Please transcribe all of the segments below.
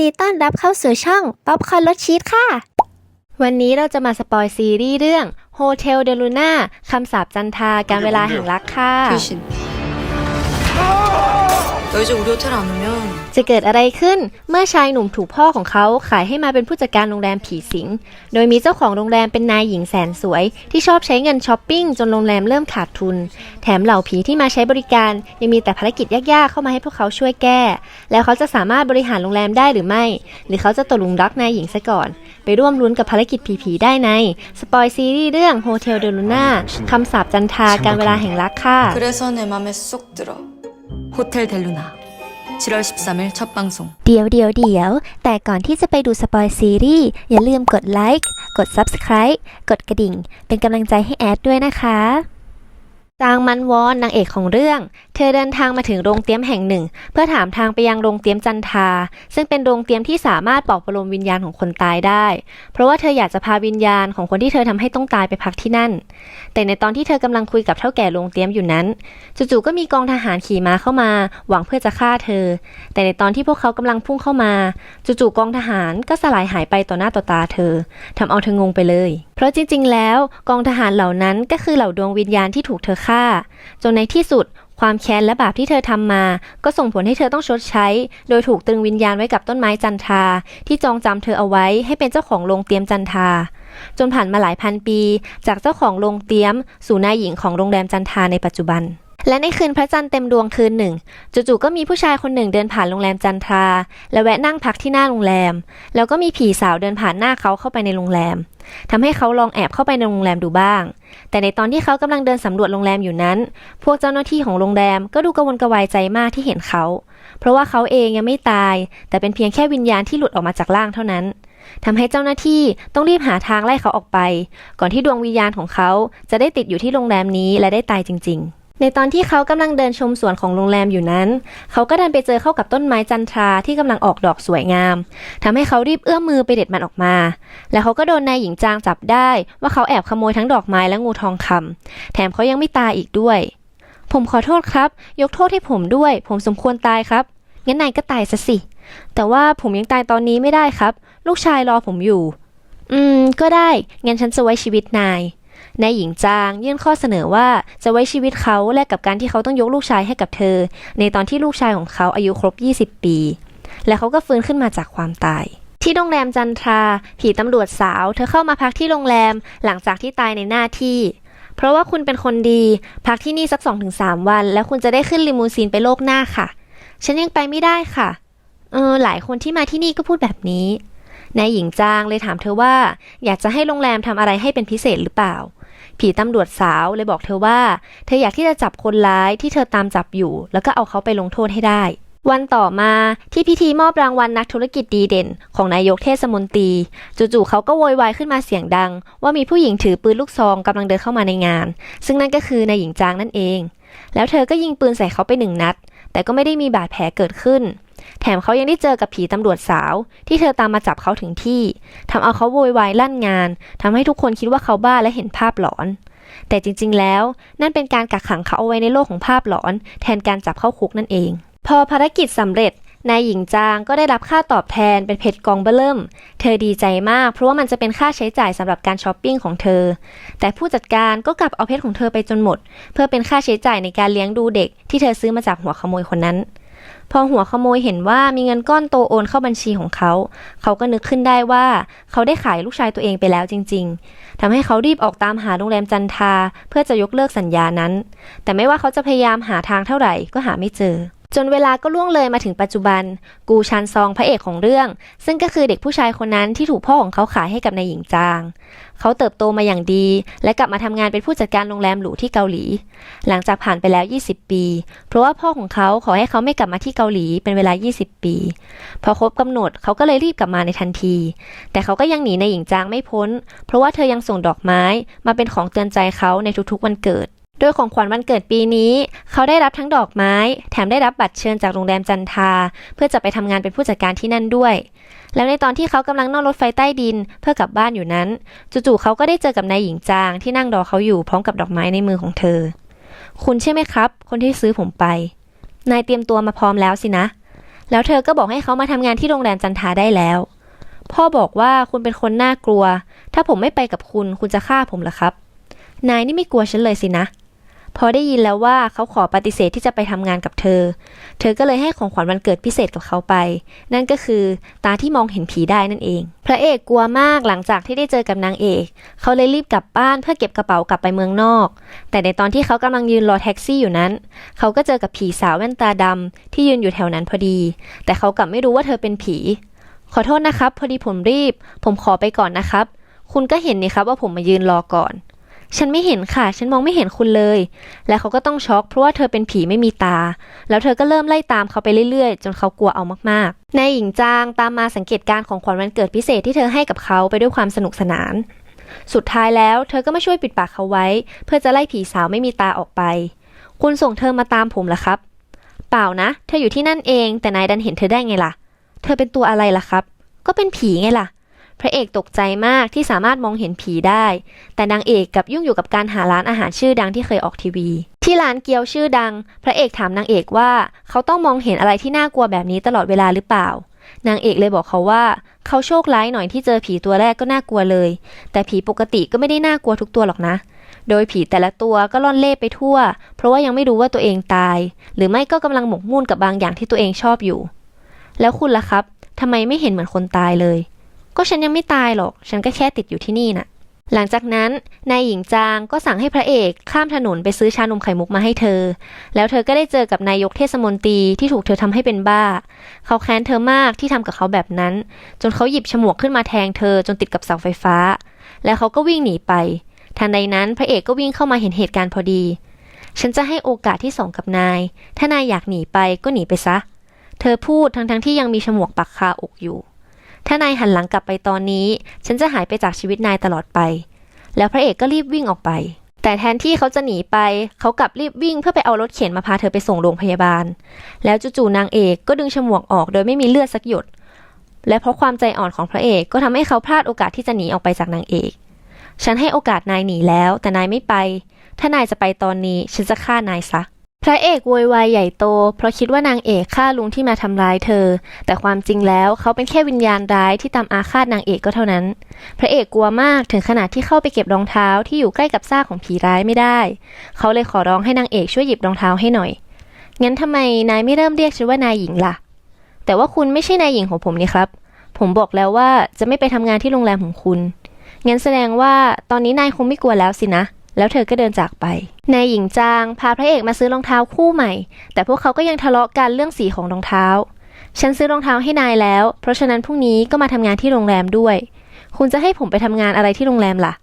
ดีต้อนรับเข้าสู่ช่องป๊อปคอร์นรสชีสค่ะ วันนี้เราจะมาสปอยซีรีส์เรื่อง Hotel de Luna คำสาปจันทาการเวลาแห่งรักค่ะ. 너 이제 우리 호텔 안 오면 จะเกิดอะไรขึ้นเมื่อชายหนุ่มถูกพ่อของเขาขายให้มาเป็นผู้จัดการโรงแรมผีสิง โดยมีเจ้าของโรงแรมเป็นนายหญิงแสนสวย ที่ชอบใช้เงินช้อปปิ้งจนโรงแรมเริ่มขาดทุน แถมเหล่าผีที่มาใช้บริการ ยังมีแต่ภารกิจยากๆเข้ามาให้พวกเขาช่วยแก้ แล้วเขาจะสามารถบริหารโรงแรมได้หรือไม่ หรือเขาจะตกหลุมรักนายหญิงซะก่อน ไปร่วมลุ้นกับภารกิจผีๆได้ในสปอยซีรีส์เรื่อง Hotel de Luna คำสาปจันทราการเวลาแห่งรักค่ะ 그래서 내 맘에 쏙 들어. 호텔 델루나. 7월 13일 첫 방송. เดี๋ยวเดี๋ยวเดี๋ยว แต่ก่อนที่จะไปดูสปอยซีรีส์อย่าลืมกดไลค์ กด Subscribe กดกระดิ่ง เป็นกำลังใจให้แอดด้วยนะคะ จางมันวอนนางเอกของเรื่อง เธอเดินทางมาถึงโรงเตียมแห่งหนึ่ง เพื่อถามทางไปยังโรงเตียมจันทา ซึ่งเป็นโรงเตียมที่สามารถปลอบประโลมวิญญาณของคนตายได้ เพราะว่าเธออยากจะพาวิญญาณของคนที่เธอทำให้ต้องตายไปพักที่นั่น แต่ในตอนที่เธอกำลังคุยกับเท่าแก่โรงเตียมอยู่นั้นจู่ๆก็มีกองทหารขี่ม้าเข้ามา หวังเพื่อจะฆ่าเธอ แต่ในตอนที่พวกเขากำลังพุ่งเข้ามาจู่ๆกองทหารก็สลายหายไปต่อหน้าต่อตาเธอทำเอาเธองงไปเลย เพราะจริง ๆ แล้วกองทหารเหล่านั้นก็คือเหล่าดวงวิญญาณที่ถูกเธอค่า จนในที่สุด ความแค้นและบาปที่เธอทำมา ก็ส่งผลให้เธอต้องชดใช้ โดยถูกตรึงวิญญาณไว้กับต้นไม้จันทา ที่จองจำเธอเอาไว้ให้เป็นเจ้าของโรงเตียมจันทา จนผ่านมาหลายพันปี จากเจ้าของโรงเตียม สู่นายหญิงของโรงแรมจันทาในปัจจุบัน และในคืนพระจันทร์เต็มดวงคืนหนึ่ง จู่ๆก็มีผู้ชายคนหนึ่งเดินผ่านโรงแรมจันทรา และแวะนั่งพักที่หน้าโรงแรม แล้วก็มีผีสาวเดินผ่านหน้าเขาเข้าไปในโรงแรมทำให้เขาลองแอบเข้าไปในโรงแรมดูบ้าง แต่ในตอนที่เขากำลังเดินสำรวจโรงแรมอยู่นั้น พวกเจ้าหน้าที่ของโรงแรมก็ดูกระวนกระวายใจมากที่เห็นเขา เพราะว่าเขาเองยังไม่ตาย แต่เป็นเพียงแค่วิญญาณที่หลุดออกมาจากร่างเท่านั้นทำให้เจ้าหน้าที่ต้องรีบหาทางไล่เขาออกไป ก่อนที่ดวงวิญญาณของเขาจะได้ติดอยู่ที่โรงแรมนี้และได้ตายจริง ๆ ในตอนที่เขากำลังเดินชมสวนของโรงแรมอยู่นั้น เขาก็ดันไปเจอเข้ากับต้นไม้จันทราที่กำลังออกดอกสวยงามทำให้เขารีบเอื้อมมือไปเด็ดมันออกมา แล้วเขาก็โดนนายหญิงจางจับได้ว่าเขาแอบขโมยทั้งดอกไม้และงูทองคำแถมเขายังไม่ตายอีกด้วย ผมขอโทษครับ ยกโทษให้ผมด้วย ผมสมควรตายครับ งั้นนายก็ตายซะสิ แต่ว่าผมยังตายตอนนี้ไม่ได้ครับ ลูกชายรอผมอยู่ อืม ก็ได้ งั้นฉันจะไว้ชีวิตนาย นายหญิงจางยื่นข้อเสนอว่าจะไว้ชีวิตเขาแลกกับการที่เขาต้องยกลูกชายให้กับเธอ ในตอนที่ลูกชายของเขาอายุครบ 20 ปี และเขาก็ฟื้นขึ้นมาจากความตาย ที่โรงแรมจันทรา ผีตำรวจสาว เธอเข้ามาพักที่โรงแรมหลังจากที่ตายในหน้าที่ เพราะว่าคุณเป็นคนดี พักที่นี่สัก 2-3 วัน แล้วคุณจะได้ขึ้นลิมูซีนไปโลกหน้าค่ะ ฉันยังไปไม่ได้ค่ะ เออหลายคนที่มาที่นี่ก็พูดแบบนี้นายหญิงจางเลยถามเธอว่า อยากจะให้โรงแรมทำอะไรให้เป็นพิเศษหรือเปล่า ผีตำรวจสาวเลยบอกเธอว่า เธออยากที่จะจับคนร้ายที่เธอตามจับอยู่ แล้วก็เอาเขาไปลงโทษให้ได้ วันต่อมาที่พิธีมอบรางวัลนักธุรกิจดีเด่น ของนายกเทศมนตรีจู่ๆเขาก็โวยวายขึ้นมาเสียงดัง ว่ามีผู้หญิงถือปืนลูกซองกำลังเดินเข้ามาในงาน ซึ่งนั่นก็คือนายหญิงจางนั่นเอง แล้วเธอก็ยิงปืนใส่เขาไปหนึ่งนัด แต่ก็ไม่ได้มีบาดแผลเกิดขึ้น แถมเขายังได้เจอกับผีตำรวจสาว ที่เธอตามมาจับเขาถึงที่ทำเอาเขาโวยวายลั่นงานทำให้ทุกคนคิดว่าเขาบ้าและเห็นภาพหลอน แต่จริงๆ แล้วนั่นเป็นการกักขังเขาเอาไว้ในโลกของภาพหลอน แทนการจับเข้าคุกนั่นเอง พอภารกิจสำเร็จนายหญิงจางก็ได้รับค่าตอบแทนเป็นเพชรกองเบอเริ่ม เธอดีใจมากเพราะว่ามันจะเป็นค่าใช้จ่ายสำหรับการช้อปปิ้งของเธอ แต่ผู้จัดการก็กลับเอาเพชรของเธอไปจนหมด เพื่อเป็นค่าใช้จ่ายในการเลี้ยงดูเด็กที่เธอซื้อมาจากหัวขโมยคนนั้น พอหัวขโมยเห็นว่ามีเงินก้อนโตโอนเข้าบัญชีของเขา เขาก็นึกขึ้นได้ว่าเขาได้ขายลูกชายตัวเองไปแล้วจริง ๆทำให้เขารีบออกตามหาโรงแรมจันทา เพื่อจะยกเลิกสัญญานั้น แต่ไม่ว่าเขาจะพยายามหาทางเท่าไหร่ก็หาไม่เจอจนเวลาก็ล่วงเลยมาถึงปัจจุบัน กูชันซองพระเอกของเรื่อง ซึ่งก็คือเด็กผู้ชายคนนั้นที่ถูกพ่อของเขาขายให้กับนายหญิงจาง เขาเติบโตมาอย่างดี และกลับมาทำงานเป็นผู้จัดการโรงแรมหรูที่เกาหลี หลังจากผ่านไปแล้ว 20 ปี เพราะว่าพ่อของเขาขอให้เขาไม่กลับมาที่เกาหลีเป็นเวลา 20 ปี พอครบกำหนดเขาก็เลยรีบกลับมาในทันที แต่เขาก็ยังหนีในหญิงจางไม่พ้น เพราะว่าเธอยังส่งดอกไม้มาเป็นของเตือนใจเขาในทุกๆวันเกิดโดยของขวัญวันเกิดปีนี้ เขาได้รับทั้งดอกไม้ แถมได้รับบัตรเชิญจากโรงแรมจันทา เพื่อจะไปทำงานเป็นผู้จัดการที่นั่นด้วย แล้วในตอนที่เขากำลังนั่งรถไฟใต้ดินเพื่อกลับบ้านอยู่นั้น จู่ๆเขาก็ได้เจอกับนายหญิงจางที่นั่งรอเขาอยู่พร้อมกับดอกไม้ในมือของเธอ คุณใช่ไหมครับ คนที่ซื้อผมไป นายเตรียมตัวมาพร้อมแล้วสินะ แล้วเธอก็บอกให้เขามาทำงานที่โรงแรมจันทาได้แล้ว พ่อบอกว่าคุณเป็นคนน่ากลัว ถ้าผมไม่ไปกับคุณคุณจะฆ่าผมเหรอครับ นายนี่ไม่กลัวฉันเลยสินะ พอได้ยินแล้วว่าเขาขอปฏิเสธที่จะไปทำงานกับเธอ เธอก็เลยให้ของขวัญวันเกิดพิเศษกับเขาไป นั่นก็คือตาที่มองเห็นผีได้นั่นเอง พระเอกกลัวมากหลังจากที่ได้เจอกับนางเอก เขาเลยรีบกลับบ้านเพื่อเก็บกระเป๋ากลับไปเมืองนอก แต่ในตอนที่เขากำลังยืนรอแท็กซี่อยู่นั้น เขาก็เจอกับผีสาวแว่นตาดำที่ยืนอยู่แถวนั้นพอดี แต่เขากลับไม่รู้ว่าเธอเป็นผี ขอโทษนะครับ พอดีผมรีบ ผมขอไปก่อนนะครับ คุณก็เห็นนี่ครับว่าผมมายืนรอก่อน ฉันไม่เห็นค่ะ ฉันมองไม่เห็นคุณเลย และเขาก็ต้องช็อกเพราะว่าเธอเป็นผีไม่มีตา แล้วเธอก็เริ่มไล่ตามเขาไปเรื่อยๆ จนเขากลัวเอามากๆ นายหญิงจางตามมาสังเกตการของขวัญวันเกิดพิเศษที่เธอให้กับเขาไปด้วยความสนุกสนาน สุดท้ายแล้วเธอก็มาช่วยปิดปากเขาไว้ เพื่อจะไล่ผีสาวไม่มีตาออกไป คุณส่งเธอมาตามผมเหรอครับ เปล่านะ เธออยู่ที่นั่นเอง แต่นายดันเห็นเธอได้ไงล่ะ เธอเป็นตัวอะไรล่ะครับ ก็เป็นผีไงล่ะ พระเอกตกใจมากที่สามารถมองเห็นผีได้ แต่นางเอกกับยุ่งอยู่กับการหาร้านอาหารชื่อดังที่เคยออกทีวี ที่ร้านเกี๊ยวชื่อดัง พระเอกถามนางเอกว่าเขาต้องมองเห็นอะไรที่น่ากลัวแบบนี้ตลอดเวลาหรือเปล่า นางเอกเลยบอกเขาว่า เขาโชคร้ายหน่อยที่เจอผีตัวแรกก็น่ากลัวเลย แต่ผีปกติก็ไม่ได้น่ากลัวทุกตัวหรอกนะ โดยผีแต่ละตัวก็ล่อนเล่ไปทั่ว เพราะว่ายังไม่รู้ว่าตัวเองตาย หรือไม่ก็กำลังหมกมุ่นกับบางอย่างที่ตัวเองชอบอยู่ แล้วคุณล่ะครับทำไมไม่เห็นเหมือนคนตายเลย ก็ฉันยังไม่ตายหรอก ฉันก็แค่ติดอยู่ที่นี่น่ะ หลังจากนั้นนายหญิงจางก็สั่งให้พระเอกข้ามถนนไปซื้อชานมไข่มุกมาให้เธอ แล้วเธอก็ได้เจอกับนายกเทศมนตรีที่ถูกเธอทำให้เป็นบ้า เขาแค้นเธอมากที่ทำกับเขาแบบนั้น จนเขาหยิบฉมวกขึ้นมาแทงเธอจนติดกับเสาไฟฟ้า แล้วเขาก็วิ่งหนีไป ทันใดนั้นพระเอกก็วิ่งเข้ามาเห็นเหตุการณ์พอดี ฉันจะให้โอกาสที่สองกับนาย ถ้านายอยากหนีไปก็หนีไปซะ เธอพูดทั้งๆทที่ยังมีฉมวกปักคาอกอยู่ ถ้านายหันหลังกลับไปตอนนี้ ฉันจะหายไปจากชีวิตนายตลอดไป แล้วพระเอกก็รีบวิ่งออกไป แต่แทนที่เขาจะหนีไป เขากลับรีบวิ่งเพื่อไปเอารถเข็นมาพาเธอไปส่งโรงพยาบาล แล้วจู่ๆนางเอกก็ดึงฉมวกออกโดยไม่มีเลือดสักหยด และเพราะความใจอ่อนของพระเอกก็ทำให้เขาพลาดโอกาสที่จะหนีออกไปจากนางเอก ฉันให้โอกาสนายหนีแล้ว แต่นายไม่ไป ถ้านายจะไปตอนนี้ ฉันจะฆ่านายซะ พระเอกโวยวายใหญ่โต เพราะคิดว่านางเอกฆ่าลุงที่มาทำร้ายเธอ แต่ความจริงแล้วเขาเป็นแค่วิญญาณร้ายที่ตามอาฆาตนางเอกก็เท่านั้น พระเอกกลัวมากถึงขนาดที่เข้าไปเก็บรองเท้าที่อยู่ใกล้กับซากของผีร้ายไม่ได้ เขาเลยขอร้องให้นางเอกช่วยหยิบรองเท้าให้หน่อย งั้นทำไมนายไม่เริ่มเรียกฉันว่านายหญิงล่ะ แต่ว่าคุณไม่ใช่นายหญิงของผมนี่ครับ ผมบอกแล้วว่าจะไม่ไปทำงานที่โรงแรมของคุณ งั้นแสดงว่าตอนนี้นายคงไม่กลัวแล้วสินะ แล้วเธอก็เดินจากไป นายหญิงจางพาพระเอกมาซื้อรองเท้าคู่ใหม่ แต่พวกเขาก็ยังทะเลาะกันเรื่องสีของรองเท้า ฉันซื้อรองเท้าให้นายแล้ว เพราะฉะนั้นพรุ่งนี้ก็มาทำงานที่โรงแรมด้วย คุณจะให้ผมไปทำงานอะไรที่โรงแรมล่ะ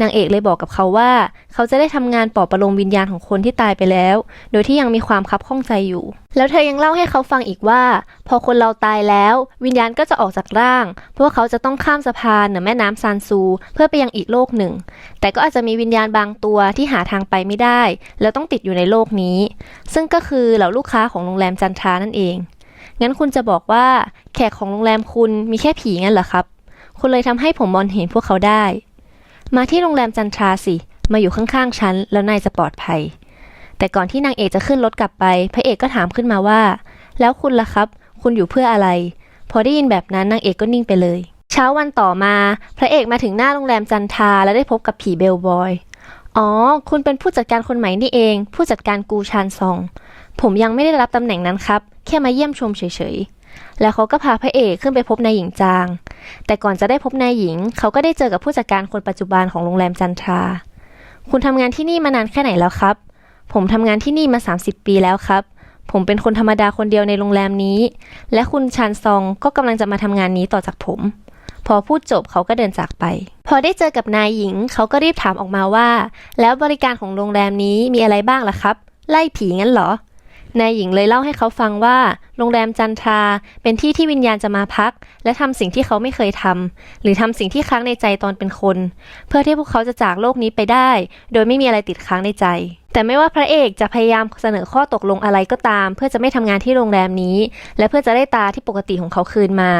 นางเอกเลยบอกกับเขาว่า เขาจะได้ทำงานปอบประโลมวิญญาณของคนที่ตายไปแล้ว โดยที่ยังมีความคับข้องใจอยู่ แล้วเธอยังเล่าให้เขาฟังอีกว่า พอคนเราตายแล้ว วิญญาณก็จะออกจากร่างเพราะว่าเขาจะต้องข้ามสะพานเหนือแม่น้ำซานซู เพื่อไปยังอีกโลกหนึ่ง แต่ก็อาจจะมีวิญญาณบางตัวที่หาทางไปไม่ได้ แล้วต้องติดอยู่ในโลกนี้ ซึ่งก็คือเหล่าลูกค้าของโรงแรมจันทรานั่นเอง งั้นคุณจะบอกว่า แขกของโรงแรมคุณมีแค่ผีงั้นเหรอครับ คุณเลยทำให้ผมมองเห็นพวกเขาได้ มาที่โรงแรมจันทราสิ มาอยู่ข้างๆฉันแล้วนายจะปลอดภัย แต่ก่อนที่นางเอกจะขึ้นรถกลับไป พระเอกก็ถามขึ้นมาว่า แล้วคุณล่ะครับ คุณอยู่เพื่ออะไร พอได้ยินแบบนั้นนางเอกก็นิ่งไปเลย เช้าวันต่อมา พระเอกมาถึงหน้าโรงแรมจันทราและได้พบกับผีเบลบอย อ๋อ คุณเป็นผู้จัดการคนใหม่นี่เอง ผู้จัดการกูชานซอง ผมยังไม่ได้รับตำแหน่งนั้นครับ แค่มาเยี่ยมชมเฉยๆ แล้วเขาก็พาพระเอกขึ้นไปพบนายหญิงจาง แต่ก่อนจะได้พบนายหญิง เขาก็ได้เจอกับผู้จัดการคนปัจจุบันของโรงแรมจันทรา คุณทำงานที่นี่มานานแค่ไหนแล้วครับ ผมทำงานที่นี่มา 30 ปีแล้วครับ ผมเป็นคนธรรมดาคนเดียวในโรงแรมนี้ และคุณชานซองก็กำลังจะมาทำงานนี้ต่อจากผม พอพูดจบเขาก็เดินจากไป พอได้เจอกับนายหญิง เขาก็รีบถามออกมาว่า แล้วบริการของโรงแรมนี้มีอะไรบ้างล่ะครับ ไล่ผีงั้นเหรอ นายหญิงเลยเล่าให้เขาฟังว่า โรงแรมจันทราเป็นที่ที่วิญญาณจะมาพัก และทำสิ่งที่เขาไม่เคยทำหรือทำสิ่งที่ค้างในใจตอนเป็นคน เพื่อที่พวกเขาจะจากโลกนี้ไปได้ โดยไม่มีอะไรติดค้างในใจ แต่ไม่ว่าพระเอกจะพยายามเสนอข้อตกลงอะไรก็ตาม เพื่อจะไม่ทำงานที่โรงแรมนี้ และเพื่อจะได้ตาที่ปกติของเขาคืนมา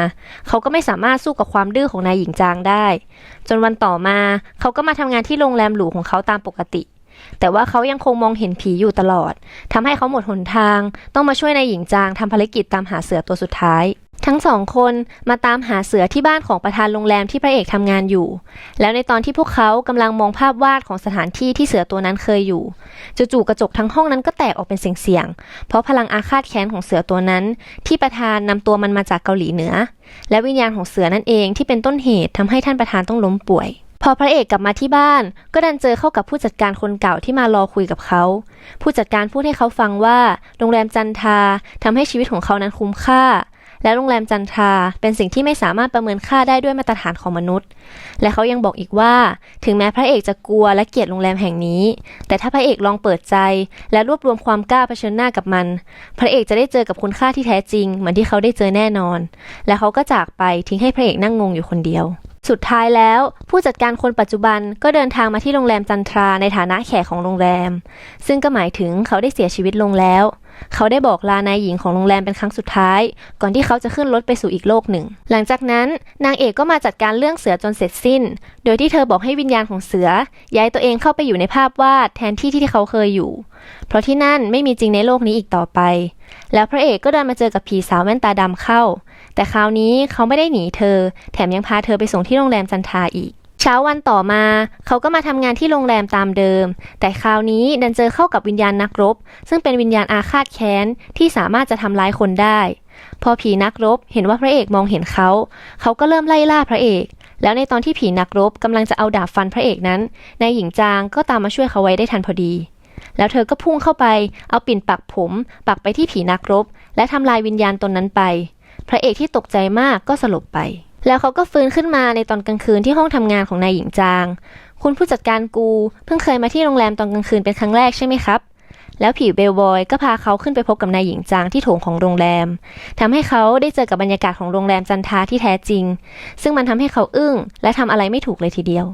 เขาก็ไม่สามารถสู้กับความดื้อของนายหญิงจางได้ จนวันต่อมา เขาก็มาทำงานที่โรงแรมหรูของเขาตามปกติ แต่ว่าเขายังคงมองเห็นผีอยู่ตลอดทำให้เขาหมดหนทาง ต้องมาช่วยนายหญิงจางทำภารกิจตามหาเสือตัวสุดท้าย ทั้งสองคนมาตามหาเสือที่บ้านของประธานโรงแรมที่พระเอกทำงานอยู่ แล้วในตอนที่พวกเขากำลังมองภาพวาดของสถานที่ที่เสือตัวนั้นเคยอยู่จู่ๆกระจกทั้งห้องนั้นก็แตกออกเป็นเสียงๆเพราะพลังอาฆาตแค้นของเสือตัวนั้น ที่ประธานนำตัวมันมาจากเกาหลีเหนือ และวิญญาณของเสือนั่นเองที่เป็นต้นเหตุทำให้ท่านประธานต้องล้มป่วย พอพระเอกกลับมาที่บ้าน ก็ดันเจอเข้ากับผู้จัดการคนเก่าที่มารอคุยกับเขา ผู้จัดการพูดให้เขาฟังว่าโรงแรมจันทาทำให้ชีวิตของเขานั้นคุ้มค่า และโรงแรมจันทาเป็นสิ่งที่ไม่สามารถประเมินค่าได้ด้วยมาตรฐานของมนุษย์ และเขายังบอกอีกว่า ถึงแม้พระเอกจะกลัวและเกลียดโรงแรมแห่งนี้ แต่ถ้าพระเอกลองเปิดใจ และรวบรวมความกล้าเผชิญหน้ากับมัน พระเอกจะได้เจอกับคุณค่าที่แท้จริง เหมือนที่เขาได้เจอแน่นอน และเขาก็จากไปทิ้งให้พระเอกนั่งงงอยู่คนเดียว สุดท้ายแล้ว ผู้จัดการคนปัจจุบันก็เดินทางมาที่โรงแรมจันทราในฐานะแขกของโรงแรม ซึ่งก็หมายถึงเขาได้เสียชีวิตลงแล้ว เขาได้บอกลานายหญิงของโรงแรมเป็นครั้งสุดท้าย ก่อนที่เขาจะขึ้นรถไปสู่อีกโลกหนึ่ง หลังจากนั้นนางเอกก็มาจัดการเรื่องเสือจนเสร็จสิ้น โดยที่เธอบอกให้วิญญาณของเสือ ย้ายตัวเองเข้าไปอยู่ในภาพวาดแทนที่ที่เขาเคยอยู่ เพราะที่นั่นไม่มีจริงในโลกนี้อีกต่อไป แล้วพระเอกก็เดินมาเจอกับผีสาวแว่นตาดำเข้า แต่คราวนี้เขาไม่ได้หนีเธอ แถมยังพาเธอไปส่งที่โรงแรมจันทาอีก เช้าวันต่อมา เขาก็มาทำงานที่โรงแรมตามเดิม แต่คราวนี้ดันเจอเข้ากับวิญญาณนักรบ ซึ่งเป็นวิญญาณอาฆาตแค้นที่สามารถจะทำร้ายคนได้ พอผีนักรบเห็นว่าพระเอกมองเห็นเขา เขาก็เริ่มไล่ล่าพระเอกแล้วในตอนที่ผีนักรบกำลังจะเอาดาบฟันพระเอกนั้น นายหญิงจางก็ตามมาช่วยเขาไว้ได้ทันพอดี แล้วเธอก็พุ่งเข้าไป เอาปิ่นปักผม ปักไปที่ผีนักรบ และทำลายวิญญาณตนนั้นไป พระเอกที่ตกใจมากก็สลบไป แล้วเขาก็ฟื้นขึ้นมาในตอนกลางคืนที่ห้องทำงานของนายหญิงจาง คุณผู้จัดการกูเพิ่งเคยมาที่โรงแรมตอนกลางคืนเป็นครั้งแรกใช่ไหมครับ แล้วผีเบลบอยก็พาเขาขึ้นไปพบกับนายหญิงจางที่โถงของโรงแรมทำให้เขาได้เจอกับบรรยากาศของโรงแรมจันทาที่แท้จริง ซึ่งมันทำให้เขาอึ้งและทำอะไรไม่ถูกเลยทีเดียว